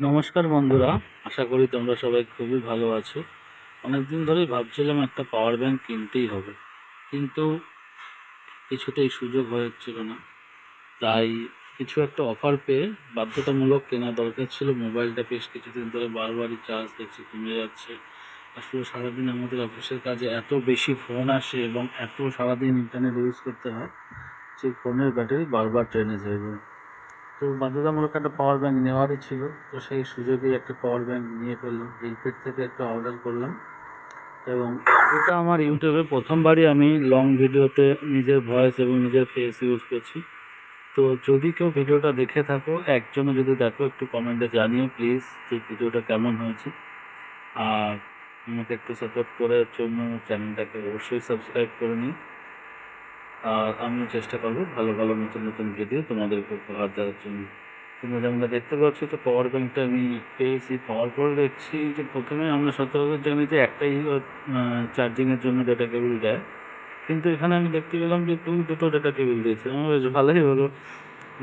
নমস্কার বন্ধুরা, আশা করি তোমরা সবাই খুবই ভালো আছো। অনেকদিন ধরেই ভাবছিলাম একটা পাওয়ার ব্যাংক কিনতেই হবে, কিন্তু কিছুতেই সুযোগ হয়ে উঠছিল না। তাই কিছু একটা অফার পেয়ে বাধ্যতামূলক কেনা দরকার ছিল। মোবাইলটা বেশ কিছুদিন ধরে বারবারই চার্জ দেখছি কমে যাচ্ছে। আসলে সারাদিন আমাদের অফিসের কাজে এত বেশি ফোন আসে এবং এত সারাদিন ইন্টারনেট ইউজ করতে হয় যে ফোনের ব্যাটারি বারবার হয়ে যায়। তো বাধ্যতামূলক একটা পাওয়ার ব্যাংক নেওয়ারই ছিল। তো সেই সুযোগেই একটা পাওয়ার ব্যাংক নিয়ে ফেললাম। রিলপেট থেকে একটা অর্ডার করলাম। এবং এটা আমার ইউটিউবে প্রথমবারই আমি লং ভিডিওতে নিজের ভয়েস এবং নিজের ফেস ইউজ করছি। তো যদি কেউ ভিডিওটা দেখে থাকো, একজনও যদি দেখো, একটু কমেন্টে জানিও প্লিজ যে ভিডিওটা কেমন হয়েছে। আর আমাকে একটু সাপোর্ট করার জন্য চ্যানেলটাকে অবশ্যই সাবস্ক্রাইব করে নিই আর আমিও চেষ্টা করব ভালো ভালো নতুন নতুন ভিডিও তোমাদেরকে উপহার দেওয়ার জন্য। তোমরা যেমন দেখতে পাচ্ছ তো পাওয়ার ব্যাঙ্কটা আমি পেয়েছি। পাওয়ার পর দেখছি যে প্রথমে আমরা সচরাচর জানি যে একটাই চার্জিংয়ের জন্য ডেটা কেবল দেয়। কিন্তু এখানে আমি দেখতে পেলাম যে দুই দুটো ডেটা কেবল দিয়েছে। আমার বেশ ভালোই হলো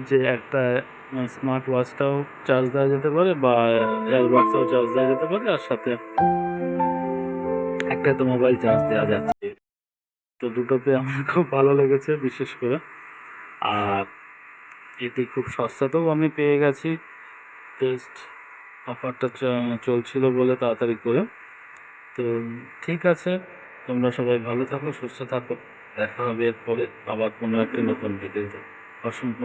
যে একটা স্মার্ট ওয়াচটাও চার্জ দেওয়া যেতে পারে বা এয়ারবাডসটাও চার্জ দেওয়া যেতে পারে, আর সাথে একটা তো মোবাইল চার্জ দেওয়া যাচ্ছে। তো দুটোতে আমার খুব ভালো লেগেছে, বিশেষ করে। আর এটি খুব সস্তাতেও আমি পেয়ে গেছি। টেস্ট অফারটা চলছিল বলে তাড়াতাড়ি করে। তো ঠিক আছে, তোমরা সবাই ভালো থাকো, সুস্থ থাকো। দেখা হবে এরপরে আবার কোনো একটা নতুন ভিডিওতে অসংখ্য